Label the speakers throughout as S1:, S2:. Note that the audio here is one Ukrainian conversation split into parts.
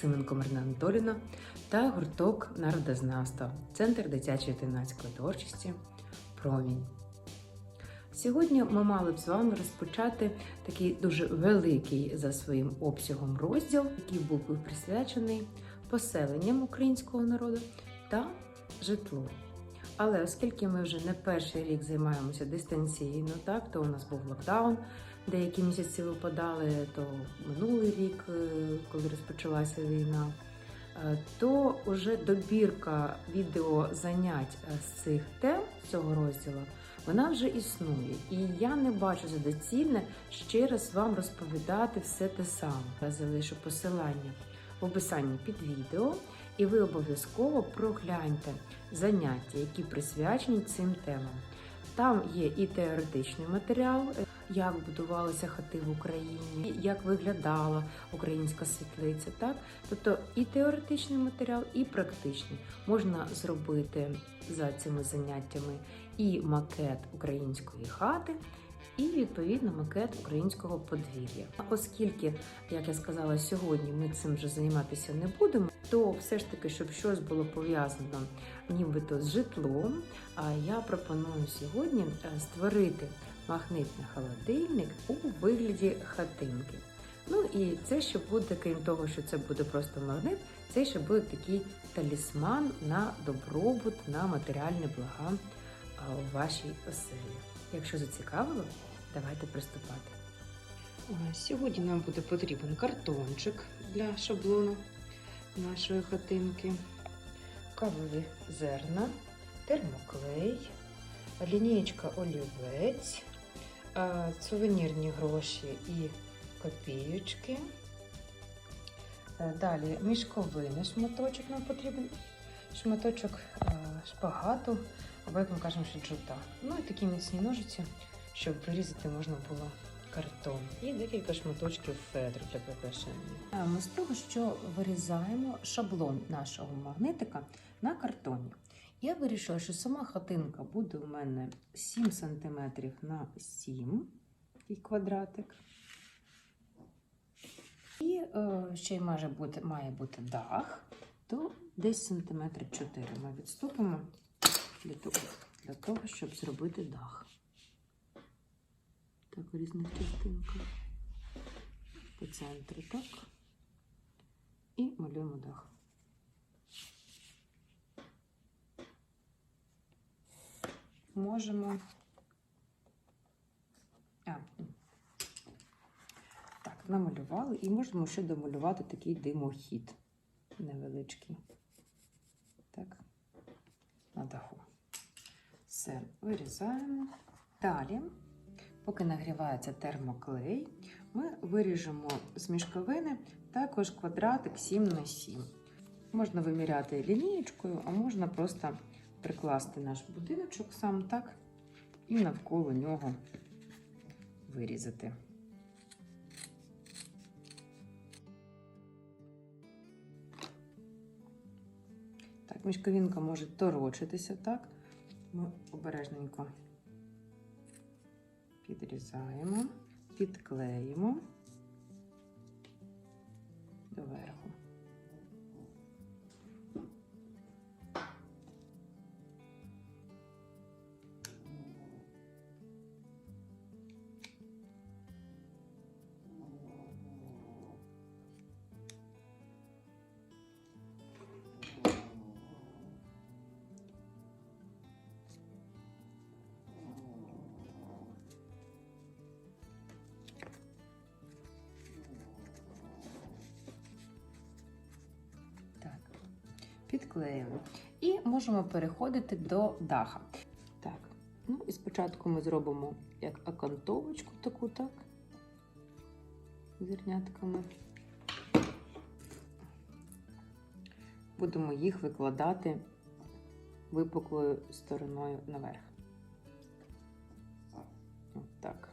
S1: Максименко Марина Анатоліна та гурток народознавства, Центр дитячої та юнацької творчості Промінь. Сьогодні ми мали б з вами розпочати такий дуже великий за своїм обсягом розділ, який був присвячений поселенням українського народу та житлу. Але оскільки ми вже не перший рік займаємося дистанційно, так то у нас був локдаун, деякі місяці випадали, то минулий рік, е, коли розпочалася війна, е, то вже добірка відеозанять е, з цих тем цього розділу вона вже існує. І я не бачу за доцільне ще раз вам розповідати все те саме. Я залишу посилання в описанні під відео, і ви обов'язково прогляньте заняття, які присвячені цим темам. Там є і теоретичний матеріал, як будувалися хати в Україні, як виглядала українська світлиця. Так, тобто і теоретичний матеріал, і практичний можна зробити за цими заняттями і макет української хати. І відповідно макет українського подвір'я. Оскільки, як я сказала, сьогодні ми цим вже займатися не будемо, то все ж таки, щоб щось було пов'язано нібито з житлом, я пропоную сьогодні е, створити магнитний холодильник у вигляді хатинки. Ну і це ще буде, крім того, що це буде просто магнит, це ще буде такий талісман на добробут, на матеріальні блага у вашій оселі. Якщо зацікавило, давайте приступати. Сьогодні нам буде потрібен картончик для шаблону нашої хатинки, кавові зерна, термоклей, лінієчка олівець, сувенірні гроші і копійочки. Далі мішковини шматочок нам потрібен, шматочок шпагату, або як ми кажемо, що джута. Ну і такі міцні ножиці, щоб вирізати можна було картон. І декілька шматочків фетру для прикрашення. Ми з того, що вирізаємо шаблон нашого магнитика на картоні. Я вирішила, що сама хатинка буде у мене 7 см на 7 такий квадратик. І е, ще й має бути, має бути дах, то десь сантиметр 4 ми відступимо для того, для того, щоб зробити дах. Так, різних частинках. По центру, так. І малюємо дах. Можемо. А, так, намалювали і можемо ще домалювати такий димохід невеличкий. Так, на даху. Все, вирізаємо. Далі, поки нагрівається термоклей, ми виріжемо з мішковини також квадратик 7 на 7. Можна виміряти лінієчкою, а можна просто прикласти наш будиночок сам так і навколо нього вирізати. Так, мішковинка може торочитися так. Ми обережненько підрізаємо, підклеїмо доверху. Підклеїмо. І можемо переходити до даха. Так, ну і спочатку ми зробимо як окантовочку таку, так, зернятками. Будемо їх викладати випуклою стороною наверх. От так.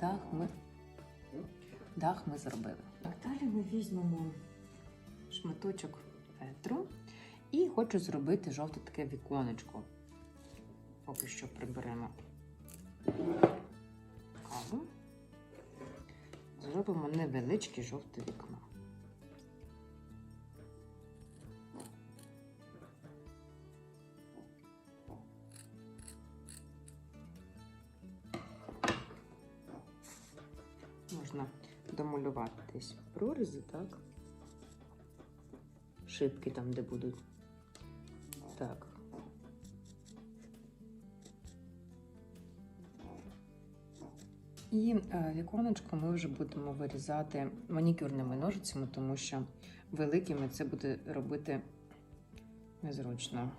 S1: Дах ми, дах ми зробили. Далі ми візьмемо шматочок фетру і хочу зробити жовте таке віконечко. Поки що приберемо каву. Зробимо невеличке жовте вікно. Домалювати десь прорізи, так? Шибки там, де будуть. Так. І е, віконечко ми вже будемо вирізати манікюрними ножицями, тому що великими це буде робити незручно.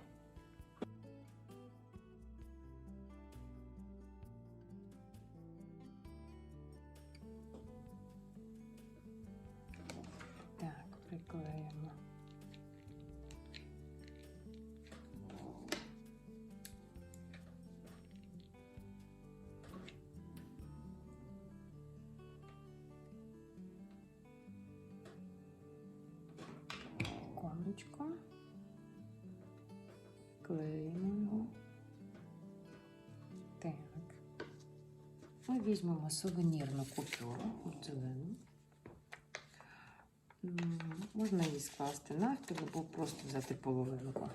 S1: Візьмемо сувенірну купюру зелену. Можна її скласти навпіл або просто взяти половинку.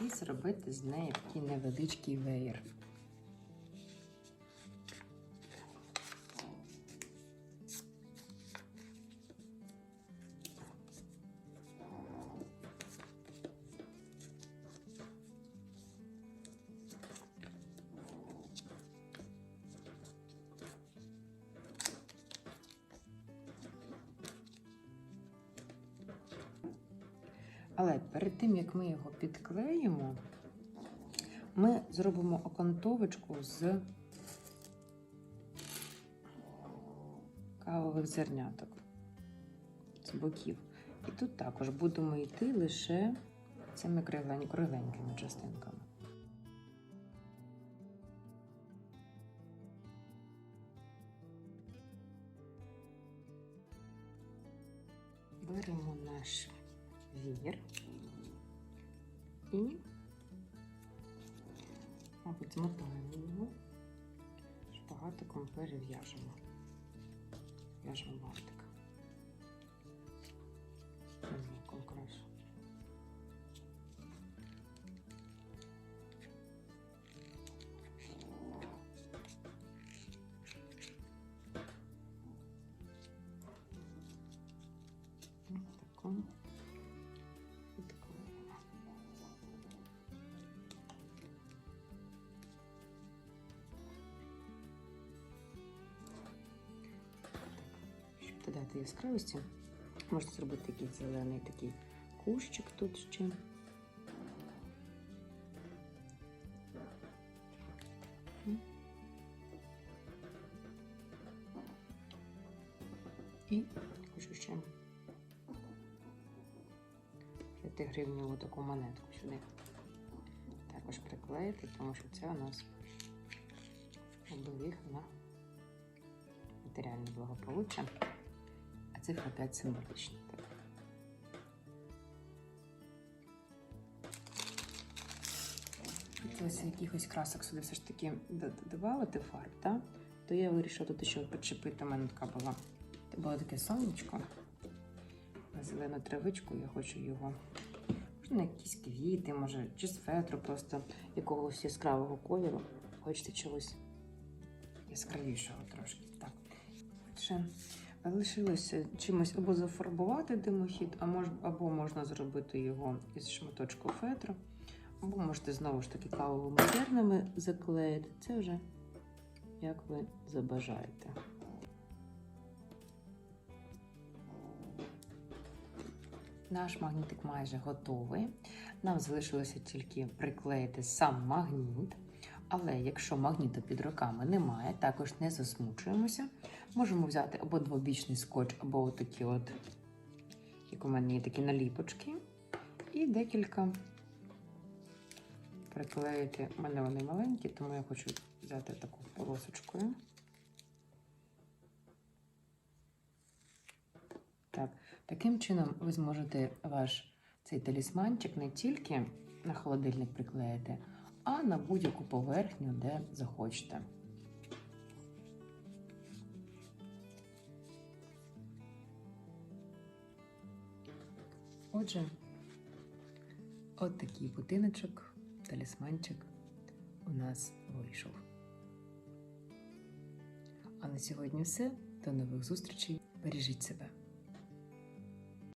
S1: І зробити з неї такий невеличкий веєр. Але перед тим, як ми його підклеїмо, ми зробимо окантовочку з кавових зерняток з боків. І тут також будемо йти лише цими круглень- кругленькими частинками. Беремо наш вір і, мабуть, змотаємо його, шпагатиком перев'яжемо. В'яжемо бантик. Додати яскравості, можна зробити такий зелений такий кущик тут ще. І хочу ще 5 гривневу таку монетку сюди. Також приклеїти, тому що це у нас оберіг на матеріальне благополуччя, цифра 5 символічна. Хотілося якихось красок сюди все ж таки додавати фарб, так? то я вирішила тут ще підчепити. У мене така була, було таке сонечко на зелену травичку, я хочу його. Можна якісь квіти, може, чи з фетру, просто якогось яскравого кольору. Хочете чогось яскравішого трошки. Так. Отже, лишилося чимось або зафарбувати димохід, а мож, або можна зробити його із шматочку фетру, або можете знову ж таки кавовими зернами заклеїти. Це вже як ви забажаєте. Наш магнітик майже готовий. Нам залишилося тільки приклеїти сам магніт. Але якщо магніту під руками немає, також не засмучуємося. Можемо взяти або двобічний скотч, або такі от, як у мене є такі наліпочки. І декілька приклеїти. У мене вони маленькі, тому я хочу взяти таку полосочкою. Так, таким чином ви зможете ваш цей талісманчик не тільки на холодильник приклеїти, а на будь-яку поверхню, де захочете. Отже, от такий будиночок, талісманчик у нас вийшов. А на сьогодні все. До нових зустрічей. Бережіть себе.